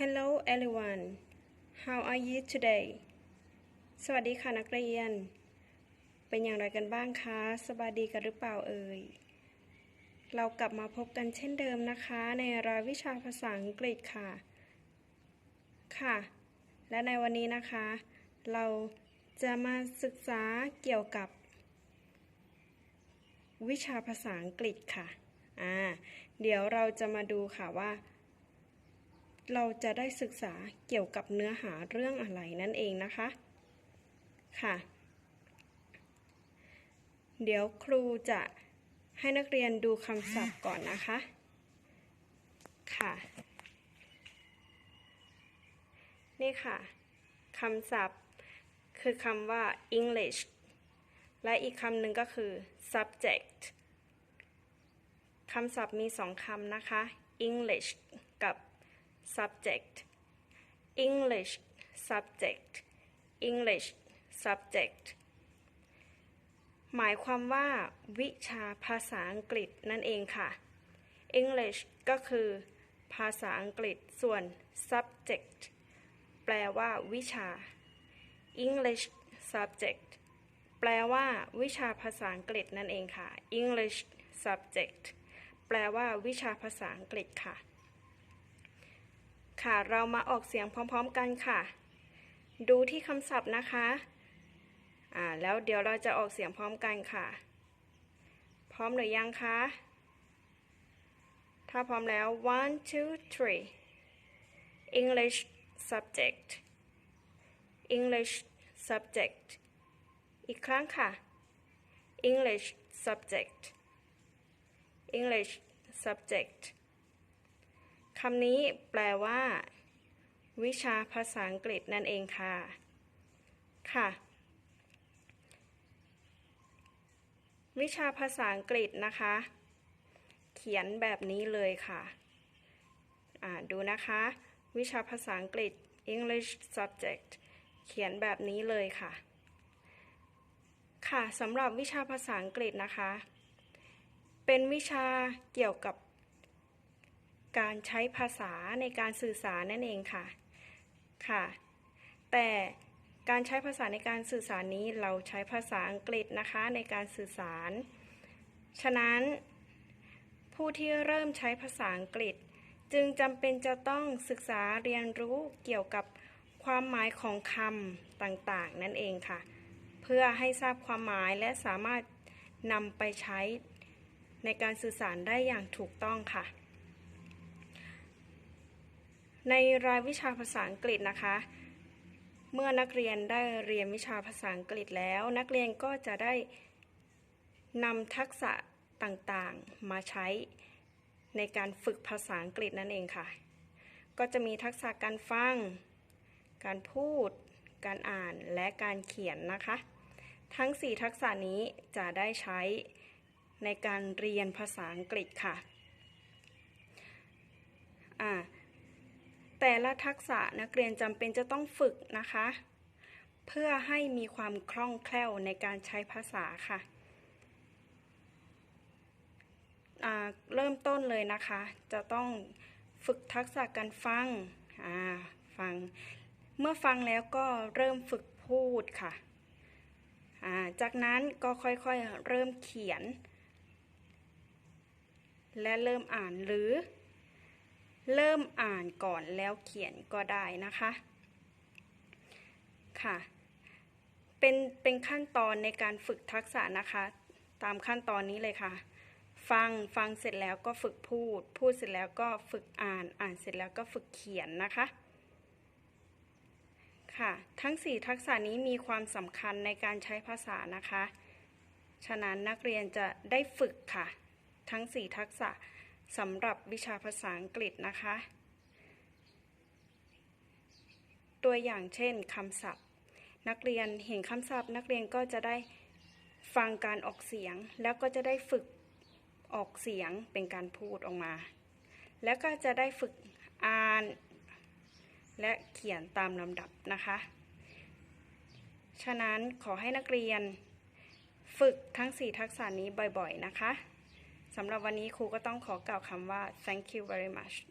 Hello everyone how are you today สวัสดีค่ะนักเรียน เป็นอย่างไรกันบ้างคะ สบายดีกันหรือเปล่าเอ่ย เรากลับมาพบกันเช่นเดิมนะคะ ในรายวิชาภาษาอังกฤษค่ะ ค่ะ และในวันนี้นะคะ เราจะมาศึกษาเกี่ยวกับ วิชาภาษาอังกฤษค่ะ อ่า เดี๋ยวเราจะมาดูค่ะว่า เราจะได้ศึกษาเกี่ยวกับเนื้อหาเรื่องอะไรนั่นเองนะคะ ค่ะ เดี๋ยวครูจะให้นักเรียนดูคำศัพท์ก่อนนะคะ ค่ะ นี่ค่ะคำศัพท์คือคำว่า English และอีกคำหนึ่งก็คือ subject คำศัพท์มีสองคำนะคะ English subject English subject English subject หมายความว่าวิชาภาษาอังกฤษนั่นเองค่ะ English ก็คือภาษาอังกฤษส่วน subject แปลว่าวิชา English subject แปลว่าวิชาภาษาอังกฤษนั่นเองค่ะ English subject แปลว่าวิชาภาษาอังกฤษค่ะ ค่ะเรามาออกเสียงพร้อมๆกันค่ะ ดูที่คำศัพท์นะคะอ่าแล้วเดี๋ยวเราจะออกเสียงพร้อมกันค่ะ พร้อมหรือยังคะถ้าพร้อมแล้ว one two three English subject English subject อีกครั้งค่ะ English subject English subject คำนี้แปลว่า วิชาภาษาอังกฤษนั่นเองค่ะ ค่ะ วิชาภาษาอังกฤษนะคะ เขียนแบบนี้เลยค่ะ อ่าดูนะคะ วิชาภาษาอังกฤษ English subject เขียนแบบนี้เลยค่ะ ค่ะสำหรับวิชาภาษาอังกฤษนะคะ เป็นวิชาเกี่ยวกับ การใช้ภาษาในการสื่อสารนั่นเองค่ะค่ะ แต่การใช้ภาษาในการสื่อสารนี้เราใช้ภาษาอังกฤษนะคะในการสื่อสาร ฉะนั้น ผู้ที่เริ่มใช้ภาษาอังกฤษ จึงจำเป็นจะต้องศึกษาเรียนรู้เกี่ยวกับความหมายของคำต่างๆ นั่นเองค่ะ เพื่อให้ทราบความหมายและสามารถนำไปใช้ในการสื่อสารได้อย่างถูกต้องค่ะ ในรายวิชาภาษาอังกฤษนะคะ เมื่อนักเรียนได้เรียนวิชาภาษาอังกฤษแล้ว นักเรียนก็จะได้นำทักษะต่างๆมาใช้ในการฝึกภาษาอังกฤษนั่นเองค่ะ ก็จะมีทักษะการฟัง การพูด การอ่าน และการเขียนนะคะ ทั้ง 4 ทักษะนี้จะได้ใช้ในการเรียนภาษาอังกฤษค่ะ อ่า แต่ละทักษะนักเรียนจำเป็นจะต้องฝึกนะคะ เพื่อให้มีความคล่องแคล่วในการใช้ภาษาค่ะ เริ่มต้นเลยนะคะ จะต้องฝึกทักษะการฟังฟัง เมื่อฟังแล้วก็เริ่มฝึกพูดค่ะ จากนั้นก็ค่อยๆเริ่มเขียน และเริ่มอ่านหรือ เริ่มอ่านก่อนแล้วเขียนก็ได้นะคะค่ะ เป็นเป็นขั้นตอนในการฝึกทักษะนะคะ ตามขั้นตอนนี้เลยค่ะ ฟังฟังเสร็จแล้วก็ฝึกพูด พูดเสร็จแล้วก็ฝึกอ่านอ่านเสร็จแล้วก็ฝึกเขียนนะคะค่ะ ทั้ง 4 ทักษะนี้มีความสำคัญในการใช้ภาษานะคะ ฉะนั้นนักเรียนจะได้ฝึกค่ะ ทั้ง 4 ทักษะ สำหรับวิชาภาษาอังกฤษนะคะ ตัวอย่างเช่นคำศัพท์ นักเรียนเห็นคำศัพท์ นักเรียนก็จะได้ฟังการออกเสียง แล้วก็จะได้ฝึกออกเสียงเป็นการพูดออกมา แล้วก็จะได้ฝึกอ่าน และเขียนตามลำดับนะคะ ฉะนั้นขอให้นักเรียนฝึกทั้ง 4 ทักษะนี้บ่อยๆนะคะ สำหรับวันนี้ครูก็ต้องขอกล่าวคำว่า thank you very much